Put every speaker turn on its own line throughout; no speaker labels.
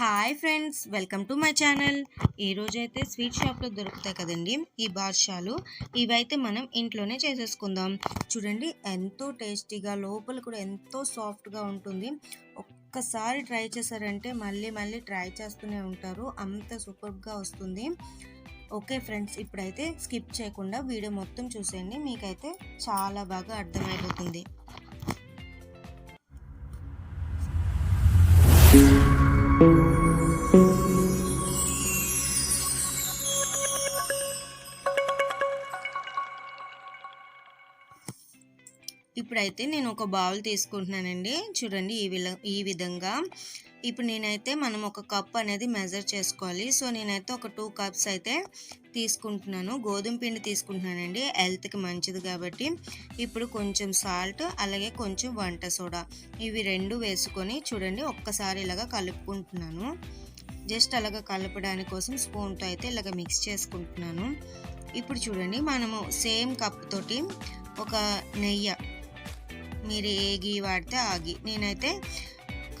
Hi friends welcome to my channel. ఈరోజైతే sweet షాప్లో దొరుకుతాయి కదండి ఈ బాద్షాలు ఇవైతే మనం ఇంట్లోనే చేసేసుకుందాం. చూడండి ఎంతో టేస్టీగా లోపల కూడా ఎంతో సాఫ్ట్గా ఉంటుంది. ఒక్కసారి ట్రై చేశారంటే మళ్ళీ మళ్ళీ ట్రై చేస్తూనే ఉంటారు. అంత సూపర్గా వస్తుంది. ఓకే ఫ్రెండ్స్ ఇప్పుడైతే స్కిప్ చేయకుండా వీడియో మొత్తం చూసేయండి. మీకైతే చాలా బాగా అర్థమైపోతుంది. ఇప్పుడైతే నేను ఒక బౌల్ తీసుకుంటున్నానండి. చూడండి ఈ విల ఈ విధంగా. ఇప్పుడు నేనైతే మనం ఒక కప్ అనేది మెజర్ చేసుకోవాలి. సో నేనైతే ఒక టూ కప్స్ అయితే తీసుకుంటున్నాను. గోధుమ పిండి తీసుకుంటున్నానండి. హెల్త్కి మంచిది కాబట్టి. ఇప్పుడు కొంచెం సాల్ట్ అలాగే కొంచెం వంట సోడా. ఇవి రెండు వేసుకొని చూడండి ఒక్కసారి ఇలాగా కలుపుకుంటున్నాను. జస్ట్ అలాగ కలపడానికి కోసం స్పూన్తో అయితే ఇలాగ మిక్స్ చేసుకుంటున్నాను. ఇప్పుడు చూడండి మనము సేమ్ కప్ తోటి ఒక నెయ్యి మీరు ఏ గీ వాడితే ఆ గీ. నేనైతే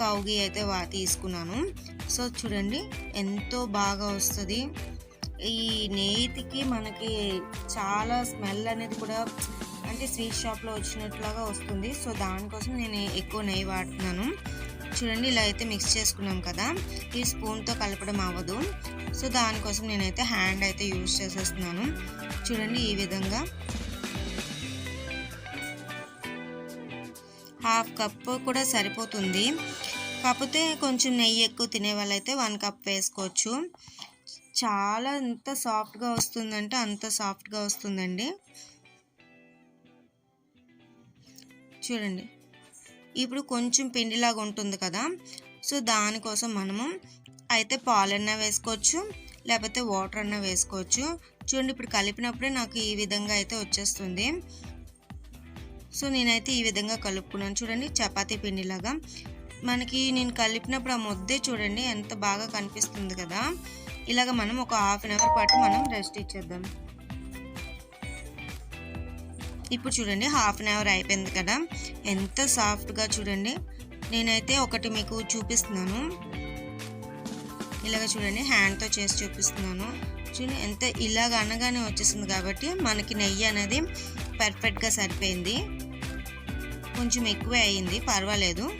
కౌ గీ అయితే వా తీసుకున్నాను. సో చూడండి ఎంతో బాగా వస్తుంది. ఈ నెయ్యికి మనకి చాలా స్మెల్ అనేది కూడా అంటే స్వీట్ షాప్లో వచ్చినట్లుగా వస్తుంది. సో దానికోసం నేను ఎక్కువ నెయ్యి వాడుతున్నాను. చూడండి ఇలా అయితే మిక్స్ చేసుకున్నాం కదా. ఈ స్పూన్తో కలపడం అవ్వదు. సో దానికోసం నేనైతే హ్యాండ్ అయితే యూజ్ చేసేస్తున్నాను. చూడండి ఈ విధంగా. హాఫ్ కప్ కూడా సరిపోతుంది. కాకపోతే కొంచెం నెయ్యి ఎక్కువ తినే వాళ్ళైతే వన్ కప్ వేసుకోవచ్చు. చాలా ఎంత సాఫ్ట్గా వస్తుందంటే అంత సాఫ్ట్గా వస్తుందండి. చూడండి. ఇప్పుడు కొంచెం పిండిలాగా ఉంటుంది కదా. సో దానికోసం మనము అయితే పాలన్నా వేసుకోవచ్చు లేకపోతే వాటర్ అన్నా వేసుకోవచ్చు. చూడండి ఇప్పుడు కలిపినప్పుడే నాకు ఈ విధంగా అయితే వచ్చేస్తుంది. సో నేనైతే ఈ విధంగా కలుపుకున్నాను. చూడండి చపాతీ పిండిలాగా. మనకి నేను కలిపినప్పుడు ఆ ముద్దే చూడండి ఎంత బాగా కనిపిస్తుంది కదా. ఇలాగ మనం ఒక హాఫ్ అన్ అవర్ పాటు మనం రెస్ట్ ఇచ్చేద్దాం. ఇప్పుడు చూడండి హాఫ్ అన్ అవర్ అయిపోయింది కదా. ఎంత సాఫ్ట్గా చూడండి. నేనైతే ఒకటి మీకు చూపిస్తున్నాను. ఇలాగ చూడండి హ్యాండ్తో చేసి చూపిస్తున్నాను. చూడండి ఎంత ఇలాగ అనగానే వచ్చేసింది కాబట్టి మనకి నెయ్యి అనేది పర్ఫెక్ట్గా సరిపోయింది. కొంచెం ఎక్కువే అయింది పర్వాలేదు.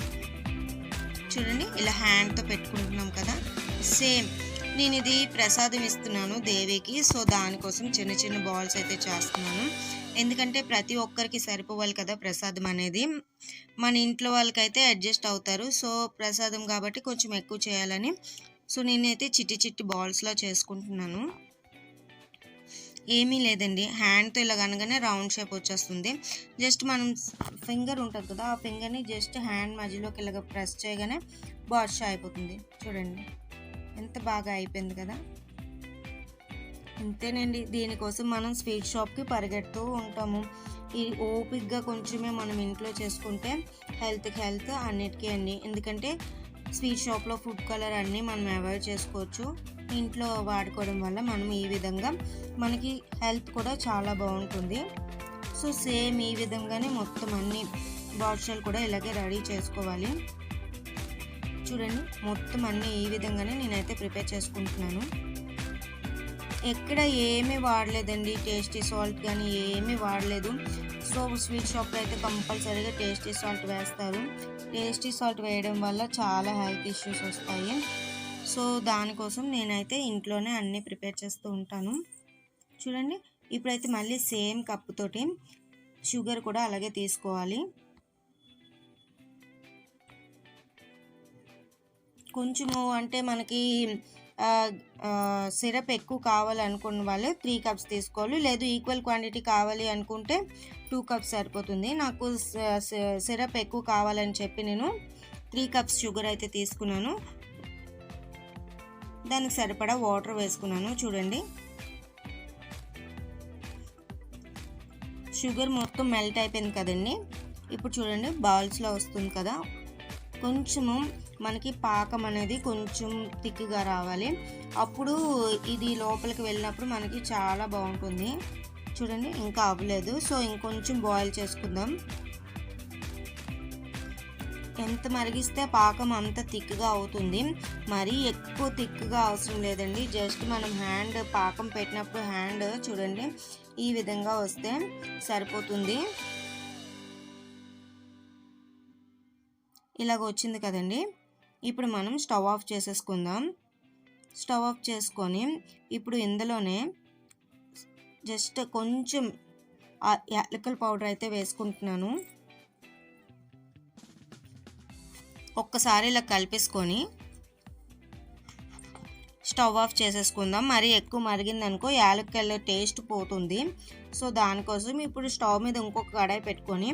చూడండి ఇలా హ్యాండ్తో పెట్టుకుంటున్నాం కదా. సేమ్ నేను ఇది ప్రసాదం ఇస్తున్నాను దేవికి. సో దానికోసం చిన్న చిన్న బాల్స్ అయితే చేస్తున్నాను. ఎందుకంటే ప్రతి ఒక్కరికి సరిపోవాలి కదా ప్రసాదం అనేది. మన ఇంట్లో వాళ్ళకైతే అడ్జస్ట్ అవుతారు. సో ప్రసాదం కాబట్టి కొంచెం ఎక్కువ చేయాలని. సో నేనైతే చిట్టి చిట్టి బాల్స్లో చేసుకుంటున్నాను. ఏమీ లేదండి. హ్యాండ్తో ఇలా కనగానే రౌండ్ షేప్ వచ్చేస్తుంది. జస్ట్ మనం ఫింగర్ ఉంటుంది కదా ఆ ఫింగర్ని జస్ట్ హ్యాండ్ మధ్యలోకి ఇలాగ ప్రెస్ చేయగానే బాడ్షా అయిపోతుంది. చూడండి. ఎంత బాగా అయిపోయింది కదా. అంతేనండి దీనికోసం మనం స్వీట్ షాప్కి పరిగెడుతూ ఉంటాము. ఈ ఓపిక్గా కొంచెమే మనం ఇంట్లో చేసుకుంటే హెల్త్కి హెల్త్ అన్నిటికీ అండి ఎందుకంటే స్వీట్ షాప్లో ఫుడ్ కలర్ అన్నీ మనం అవాయిడ్ చేసుకోవచ్చు. ఇంట్లో వాడుకోవడం వల్ల మనం ఈ విధంగా మనకి హెల్త్ కూడా చాలా బాగుంటుంది. సో సేమ్ ఈ విధంగానే మొత్తం అన్ని బాటిల్ కూడా ఇలాగే రెడీ చేసుకోవాలి. చూడండి మొత్తం అన్నీ ఈ విధంగానే నేనైతే ప్రిపేర్ చేసుకుంటున్నాను. ఎక్కడ ఏమీ వాడలేదండి టేస్టీ సాల్ట్ కానీ ఏమీ వాడలేదు. సో స్వీట్ షాప్లో అయితే కంపల్సరీగా టేస్టీ సాల్ట్ వేస్తారు. టేస్టీ సాల్ట్ వేయడం వల్ల చాలా హెల్త్ ఇష్యూస్ వస్తాయి. సో దానికోసం నేనైతే ఇంట్లోనే అన్నీ ప్రిపేర్ చేస్తూ ఉంటాను. చూడండి ఇప్పుడైతే మళ్ళీ సేమ్ కప్పుతోటి షుగర్ కూడా అలాగే తీసుకోవాలి. కొంచెము అంటే మనకి సిరప్ ఎక్కువ కావాలనుకున్న వాళ్ళు త్రీ కప్స్ తీసుకోవాలి. లేదు ఈక్వల్ క్వాంటిటీ కావాలి అనుకుంటే టూ కప్స్ సరిపోతుంది. నాకు సిరప్ ఎక్కువ కావాలని చెప్పి నేను త్రీ కప్స్ షుగర్ అయితే తీసుకున్నాను. దానికి సరిపడా వాటర్ వేసుకున్నాను చూడండి. షుగర్ మొత్తం మెల్ట్ అయిపోయింది కదండి. ఇప్పుడు చూడండి బౌల్స్లో వస్తుంది కదా. కొంచెము మనకి పాకం అనేది కొంచెం థిక్గా రావాలి. అప్పుడు ఇది లోపలికి వెళ్ళినప్పుడు మనకి చాలా బాగుంటుంది. చూడండి ఇంకా అవ్వలేదు. సో ఇంకొంచెం బాయిల్ చేసుకుందాం. ఎంత మరిగిస్తే పాకం అంత థిక్గా అవుతుంది. మరీ ఎక్కువ థిక్గా అవసరం లేదండి. జస్ట్ మనం హ్యాండ్ పాకం పెట్టినప్పుడు హ్యాండ్ చూడండి ఈ విధంగా వస్తే సరిపోతుంది. ఇలాగ వచ్చింది కదండి. ఇప్పుడు మనం స్టవ్ ఆఫ్ చేసేసుకుందాం. స్టవ్ ఆఫ్ చేసుకొని ఇప్పుడు ఇందులోనే జస్ట్ కొంచెం యాలకల పౌడర్ అయితే వేసుకుంటున్నాను. ఒక్కసారి ఇలా కలిపేసుకొని స్టవ్ ఆఫ్ చేసేసుకుందాం. మరి ఎక్కువ మరిగిందనుకో యాలక్కల టేస్ట్ పోతుంది. సో దానికోసం ఇప్పుడు స్టవ్ మీద ఇంకొక కడాయి పెట్టుకొని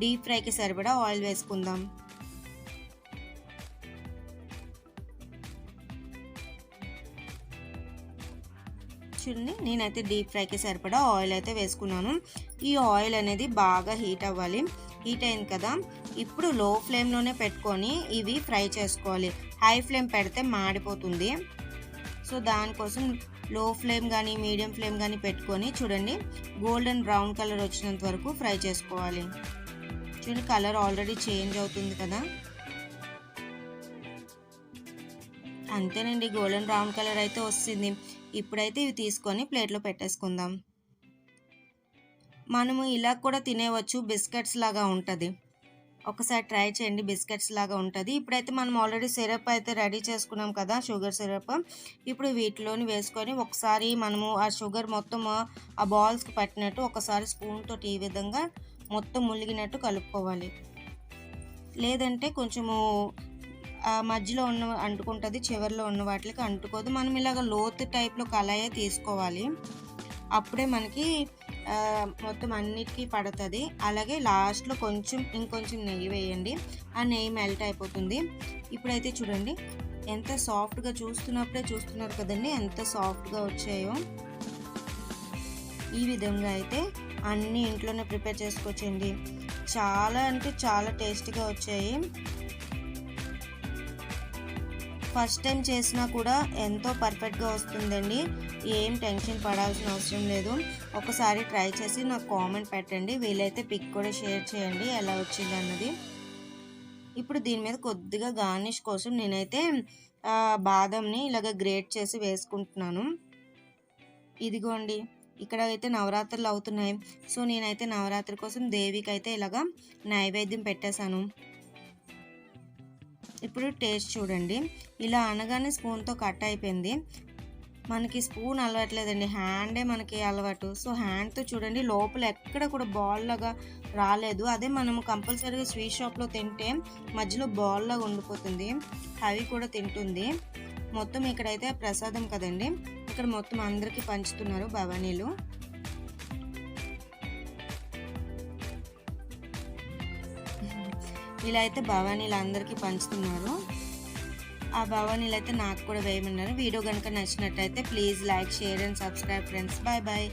డీప్ ఫ్రైకి సరిపడా ఆయిల్ వేసుకుందాం. చూడండి నేనైతే డీప్ ఫ్రైకి సరిపడా ఆయిల్ అయితే వేసుకున్నాను. ఈ ఆయిల్ అనేది బాగా హీట్ అవ్వాలి. హీట్ అయింది కదా ఇప్పుడు లో ఫ్లేమ్లోనే పెట్టుకొని ఇవి ఫ్రై చేసుకోవాలి. హై ఫ్లేమ్ పెడితే మాడిపోతుంది. సో దానికోసం లో ఫ్లేమ్ కానీ మీడియం ఫ్లేమ్ కానీ పెట్టుకొని చూడండి గోల్డెన్ బ్రౌన్ కలర్ వచ్చినంత వరకు ఫ్రై చేసుకోవాలి. చూడండి కలర్ ఆల్రెడీ చేంజ్ అవుతుంది కదా. అంతేనండి గోల్డెన్ బ్రౌన్ కలర్ అయితే వస్తుంది. ఇప్పుడైతే ఇవి తీసుకొని ప్లేట్లో పెట్టేసుకుందాం. మనము ఇలా కూడా తినేవచ్చు బిస్కెట్స్ లాగా ఉంటుంది. ఒకసారి ట్రై చేయండి. బిస్కెట్స్ లాగా ఉంటుంది. ఇప్పుడైతే మనం ఆల్రెడీ సిరప్ అయితే రెడీ చేసుకున్నాం కదా షుగర్ సిరప్. ఇప్పుడు వీటిలోని వేసుకొని ఒకసారి మనము ఆ షుగర్ మొత్తం ఆ బాల్స్కి పట్టినట్టు ఒకసారి స్పూన్తో ఈ విధంగా మొత్తం ములిగినట్టు కలుపుకోవాలి. లేదంటే కొంచెము మధ్యలో ఉన్న అంటుకుంటుంది చివరిలో ఉన్న వాటికి అంటుకోదు. మనం ఇలాగ లోతు టైప్లో కళాయే తీసుకోవాలి. అప్పుడే మనకి మొత్తం అన్నిటికీ పడుతుంది. అలాగే లాస్ట్లో కొంచెం ఇంకొంచెం నెయ్యి వేయండి. ఆ నెయ్యి మెల్ట్ అయిపోతుంది. ఇప్పుడైతే చూడండి ఎంత సాఫ్ట్గా చూస్తున్నప్పుడే చూస్తున్నారు కదండి ఎంత సాఫ్ట్గా వచ్చాయో. ఈ విధంగా అయితే అన్నీ ఇంట్లోనే ప్రిపేర్ చేసుకోవచ్చండి. చాలా అంటే చాలా టేస్టీగా వచ్చాయి. ఫస్ట్ టైం చేసినా కూడా ఎంతో పర్ఫెక్ట్గా వస్తుందండి. ఏం టెన్షన్ పడాల్సిన అవసరం లేదు. ఒకసారి ట్రై చేసి నాకు కామెంట్ పెట్టండి. వీలైతే పిక్ కూడా షేర్ చేయండి. ఎలా వచ్చింది అన్నది. ఇప్పుడు దీని మీద కొద్దిగా గార్నిష్ కోసం నేనైతే బాదంని ఇలాగ గ్రేట్ చేసి వేసుకుంటున్నాను. ఇదిగోండి. ఇక్కడ అయితే నవరాత్రులు అవుతున్నాయి. సో నేనైతే నవరాత్రి కోసం దేవికి అయితే ఇలాగ నైవేద్యం పెట్టేశాను. ఇప్పుడు టేస్ట్ చూడండి. ఇలా అనగానే స్పూన్తో కట్ అయిపోయింది. మనకి స్పూన్ అలవాట్లేదండి. హ్యాండే మనకి అలవాటు. సో హ్యాండ్తో చూడండి. లోపల ఎక్కడ కూడా బాల్ లాగా రాలేదు. అదే మనం కంపల్సరీగా స్వీట్ షాప్లో తింటే మధ్యలో బాల్ లాగా ఉండిపోతుంది. అవి కూడా తింటుంది. మొత్తం ఇక్కడైతే ప్రసాదం కదండి. ఇక్కడ మొత్తం అందరికీ పంచుతున్నారు భవానీలు. ఇలా అయితే భవానీలు అందరికీ పంచుతున్నారు. ఆ భవానీలు అయితే నాకు కూడా వేయమన్నారు. వీడియో కనుక నచ్చినట్టయితే please like share and subscribe friends. Bye bye